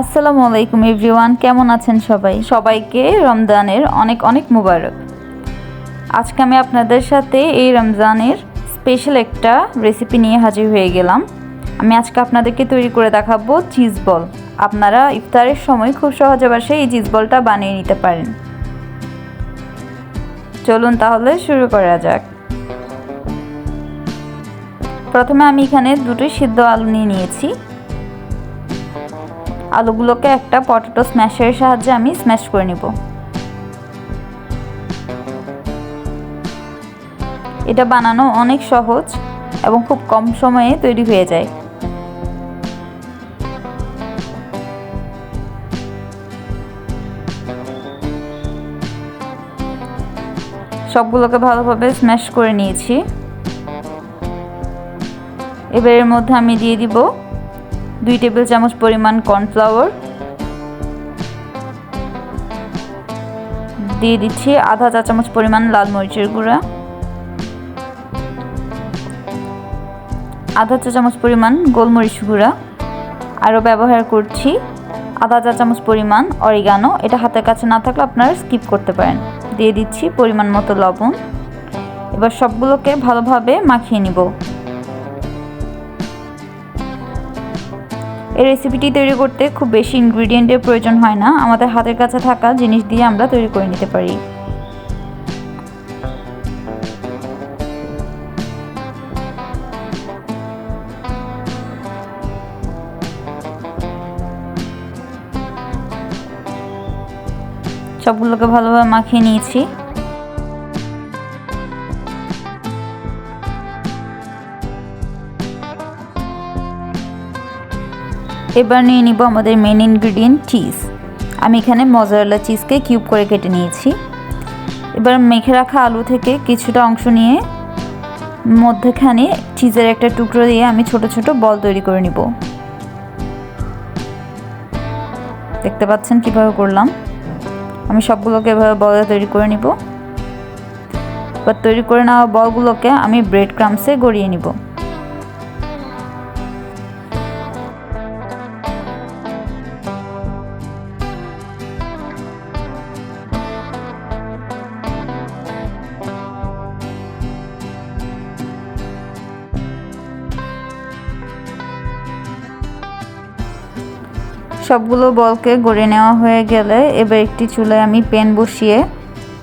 আসসালামু আলাইকুম, এভরিওয়ান। কেমন আছেন সবাই? সবাইকে রমজানের অনেক অনেক মুবারক। আজকে আমি আপনাদের সাথে এই রমজানের স্পেশাল একটা রেসিপি নিয়ে হাজির হয়ে গেলাম। আমি আজকে আপনাদেরকে তৈরি করে দেখাবো চিজ বল আপনারা ইফতারের সময় খুব সহজে বাসায় এই চিজ বলটা বানিয়ে নিতে পারেন। চলুন তাহলে শুরু করা যাক। প্রথমে আমি এখানে দুটো সিদ্ধ আলু নিয়ে নিয়েছি। আলুগুলোকে একটা পটেটো স্ম্যাশের সাহায্যে আমি স্ম্যাশ করে নিব। এটা বানানো অনেক সহজ এবং খুব কম সময়ে তৈরি হয়ে যায়। সবগুলোকে ভালোভাবে স্ম্যাশ করে নিয়েছি। এবার এর মধ্যে আমি দিয়ে দিব দুই টেবিল চামচ পরিমাণ কর্নফ্লাওয়ার। দিয়ে দিচ্ছি আধা চা চামচ পরিমাণ লাল মরিচের গুঁড়া। আধা চা চামচ পরিমাণ গোলমরিচ গুঁড়া। আরও ব্যবহার করছি আধা চা চামচ পরিমাণ অরিগানো। এটা হাতের কাছে না থাকলে আপনারা স্কিপ করতে পারেন। দিয়ে দিচ্ছি পরিমাণ মতো লবণ। এবার সবগুলোকে ভালোভাবে মাখিয়ে নিব। এই রেসিপিটি তৈরি করতে খুব বেশি ইনগ্রিডিয়েন্টের প্রয়োজন হয় না। আমাদের হাতের কাছে থাকা জিনিস দিয়ে আমরা তৈরি করে নিতে পারি। সবগুলোকে ভালোভাবে মাখিয়ে নিয়েছি। এবার নিয়ে নিব আমাদের মেন ইনগ্রিডিয়েন্ট চিজ আমি এখানে মজারেলা চিজকে কিউব করে কেটে নিয়েছি। এবার মেখে রাখা আলু থেকে কিছুটা অংশ নিয়ে মধ্যেখানে চিজের একটা টুকরো দিয়ে আমি ছোট ছোট বল তৈরি করে নিব। দেখতে পাচ্ছেন কীভাবে করলাম? আমি সবগুলোকে এভাবে বল তৈরি করে নিব। এবার তৈরি করে নেওয়া বলগুলোকে আমি ব্রেড ক্রামসে গড়িয়ে নিব। সবগুলো বলকে গড়ে নেওয়া হয়ে গেলে এবার একটি চুলায় আমি প্যান বসিয়ে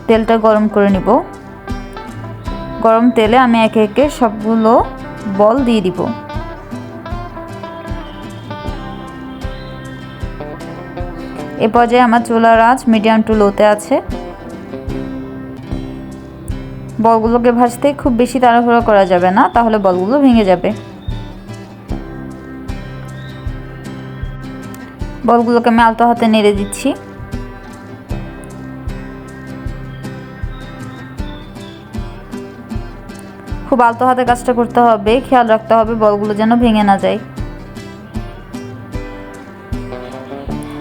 তেলটা গরম করে নিব। গরম তেলে আমি একে একে সবগুলো বল দিয়ে দিব। এ পর্যায়ে আমার চুলার আঁচ মিডিয়াম টু লোতে আছে। বলগুলোকে ভাজতে খুব বেশি তাড়াহুড়ো করা যাবে না, তাহলে বলগুলো ভেঙে যাবে। বলগুলোকে আমি আলতো হাতে নেড়ে দিচ্ছি। খুব আলতো হাতে কাজটা করতে হবে, খেয়াল রাখতে হবে বলগুলো যেন ভেঙে না যায়।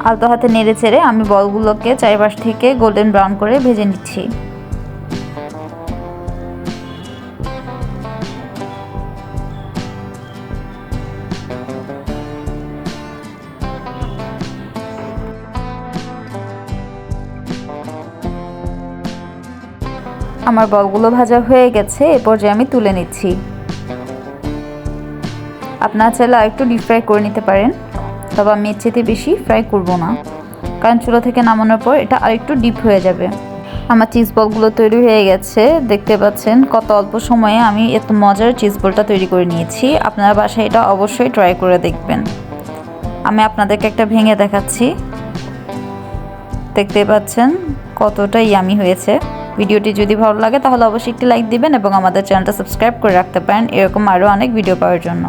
আলতো হাতে নেড়ে চেড়ে আমি বলগুলোকে চারিপাশ থেকে গোল্ডেন ব্রাউন করে ভেজে নিচ্ছি। আমার বলগুলো ভাজা হয়ে গেছে, এ পর্যায়ে আমি তুলে নিচ্ছি। আপনার চাইলে একটু ডিপ ফ্রাই করে নিতে পারেন, তবে আমি চেয়ে বেশি ফ্রাই করব না। কারণ চুলো থেকে নামানোর পর এটা আরেকটু ডিপ হয়ে যাবে। আমার চিজ বলগুলো তৈরি হয়ে গেছে, দেখতে পাচ্ছেন কত অল্প সময়ে আমি এত মজার চিজ বলটা তৈরি করে নিয়েছি। আপনারা বাসায় এটা অবশ্যই ট্রাই করে দেখবেন। আমি আপনাদেরকে একটা ভেঙে দেখাচ্ছি। দেখতে পাচ্ছেন কতটা ইয়ামি হয়েছে। ভিডিওটি যদি ভালো লাগে, তাহলে অবশ্যই একটি লাইক দিবেন এবং আমাদের চ্যানেলটা সাবস্ক্রাইব করে রাখতে পারেন। এরকম আরও অনেক ভিডিও পাওয়ার জন্য।